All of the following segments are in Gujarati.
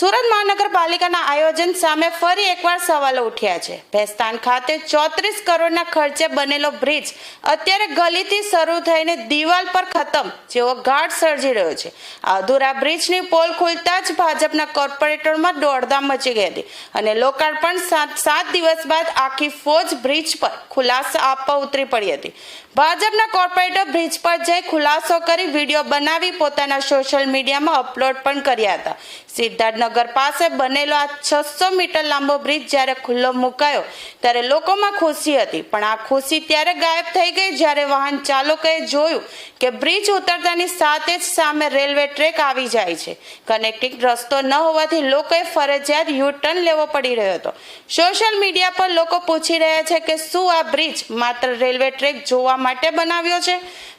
સુરત મહાનગરપાલિકાના આયોજન સામે ફરી એકવાર સવાલો ઉઠ્યા છે. ભેસ્તાન ખાતે ચોત્રીસ કરોડના ખર્ચે બનેલો બ્રિજ અત્યારે ગલીથી શરૂ થઈને દિવાલ પર ખતમ જેવો ઘાટ સર્જી રહ્યો છે. અધૂરા બ્રિજની પોલ ખુલતા જ ભાજપના કોર્પોરેટરમાં દોડધામ મચી ગઈ હતી અને લોકાર્પણ સાત સાત દિવસ બાદ આખી ફોજ બ્રિજ પર ખુલાસો આપવા ઉતરી પડી હતી. ભાજપના કોર્પોરેટર બ્રિજ પર જઈ ખુલાસો કરી વીડિયો બનાવી પોતાના સોશિયલ મીડિયામાં અપલોડ પણ કર્યા હતા. સિદ્ધાર્થનગર પાસે બનેલો આ છસો મીટર લાંબો બ્રિજ જ્યારે ખુલ્લો મુકાયો, ત્યારે લોકોમાં ખુશી હતી. પણ આ ખુશી ત્યારે ગાયબ થઈ ગઈ જ્યારે વાહન ચાલકોએ જોયું કે બ્રિજ ઉતરતાની સાથે જ સામે રેલવે ટ્રેક આવી જાય છે. કનેક્ટિંગ રસ્તો ન હોવાથી લોકોએ ફરજિયાત યુ ટર્ન લેવો પડી રહ્યો હતો. સોશિયલ મીડિયા પર લોકો પૂછી રહ્યા છે કે શું આ બ્રિજ માત્ર રેલવે ટ્રેક જોવા માટે બનાવ્યો છે?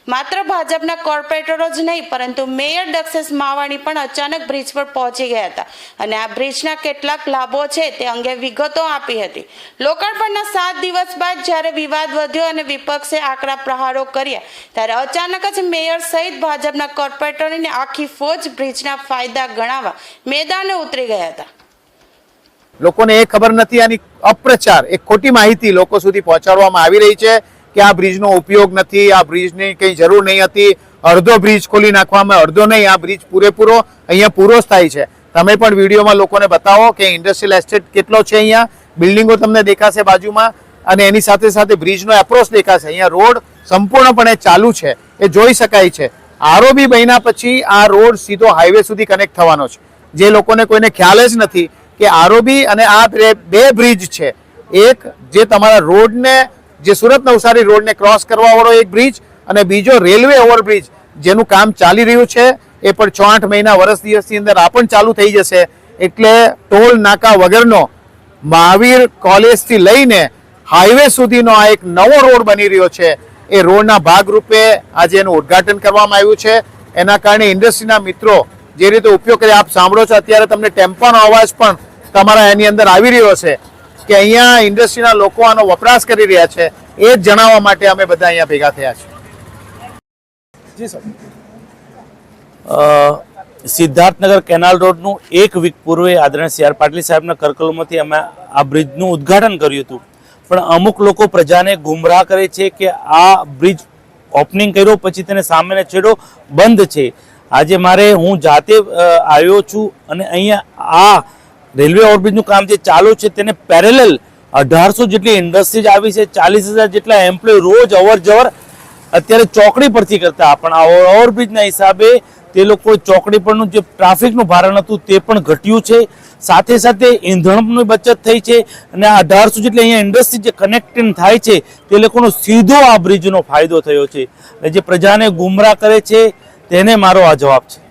માત્ર ભાજપના કોર્પોરેટરો જ નહીં, પરંતુ મેયર દક્ષેશ માવાણી પણ અચાનક બ્રિજ પર પહોંચી ગયા હતા. અને આ બ્રિજના કેટલાક લાભો છે તે અંગે વિગતો આપી હતી. લોકાર્પણના સાત દિવસ બાદ જ્યારે વિવાદ વધ્યો અને વિપક્ષે આકરા પ્રહારો કર્યા, ત્યારે અચાનક જ મેયર સહિત ભાજપના કોર્પોરેટરોની આખી ફોજ બ્રિજના ફાયદા ગણાવવા મેદાને ઉતરી ગયા હતા. લોકોને એ ખબર નથી, આની અપ્રચાર, એક ખોટી માહિતી લોકો સુધી પહોંચાડવામાં આવી રહી છે કે આ બ્રિજનો ઉપયોગ નથી, આ બ્રિજની કંઈ જરૂર નહીં હતી, અડધો બ્રિજ ખોલી નાખવામાં અડધો નહીં, આ બ્રિજ પૂરેપૂરો અહીંયા પૂરો થાય છે. તમે પણ વિડીયોમાં લોકોને બતાવો કે ઇન્ડસ્ટ્રીયલ એસ્ટેટ કેટલો છે અહીંયા, બિલ્ડિંગો તમને દેખાશે બાજુમાં, અને એની સાથે સાથે બ્રિજનો એપ્રોચ દેખાશે. અહીંયા રોડ સંપૂર્ણપણે ચાલુ છે, એ જોઈ શકાય છે. આરઓબી બન્યા પછી આ રોડ સીધો હાઈવે સુધી કનેક્ટ થવાનો છે. જે લોકોને કોઈને ખ્યાલ જ નથી કે આરઓબી અને આ બે બ્રિજ છે. એક જે તમારા રોડને, જે સુરત નવસારી રોડને ક્રોસ કરવાવાળો એક બ્રિજ અને બીજો રેલવે ઓવરબ્રિજ જેનું કામ ચાલી રહ્યું છે. એ પણ છ આઠ મહિના વર્ષ દિવસની અંદર આ પણ ચાલુ થઈ જશે. એટલે ટોલ નાકા વગરનો મહાવીર કોલેજથી લઈને હાઈવે સુધીનો આ એક નવો રોડ બની રહ્યો છે. એ રોડના ભાગરૂપે આજે એનું ઉદ્ઘાટન કરવામાં આવ્યું છે. એના કારણે ઇન્ડસ્ટ્રીના મિત્રો જે રીતે ઉપયોગ કરી આપ સાંભળો છો અત્યારે તમને ટેમ્પાનો અવાજ પણ તમારા એની અંદર આવી રહ્યો છે કે અહીંયા ઇન્ડસ્ટ્રીના લોકો આનો વપરાશ કરી રહ્યા છે. એ જ જણાવવા માટે અમે બધા અહીંયા ભેગા થયા છે અ, સિદ્ધાર્થનગર કેનાલ રોડનું એક વીક પૂર્વે આદરણીય સી આર પાટલી સાહેબના કરકલોમાંથી અમે આ બ્રિજનું ઉદ્ઘાટન કર્યું હતું. પણ અમુક લોકો પ્રજાને ગુમરાહ કરે છે કે આ બ્રિજ ઓપનિંગ કર્યો, પછી તેને સામેનો છેડો બંધ છે. આજે મારે હું જાતે આવ્યો છું અને અહીંયા આ રેલવે ઓવરબ્રિજનું કામ જે ચાલુ છે તેને પેરેલલ અઢારસો જેટલી ઇન્ડસ્ટ્રીઝ આવી છે, ચાલીસ હજાર જેટલા એમ્પ્લોય રોજ અવર જવર અત્યારે ચોકડી પરથી કરતા. પણ આ ઓવરબ્રિજના હિસાબે તે લોકો ચોકડી પરનું જે ટ્રાફિકનું ભારણ હતું તે પણ ઘટ્યું છે. સાથે સાથે ઈંધણની બચત થઈ છે અને આ અઢારસો જેટલી અહીંયા ઇન્ડસ્ટ્રી જે કનેક્ટિંગ થાય છે તે લોકોનો સીધો આ બ્રિજનો ફાયદો થયો છે. અને જે પ્રજાને ગુમરાહ કરે છે, તેને મારો આ જવાબ છે.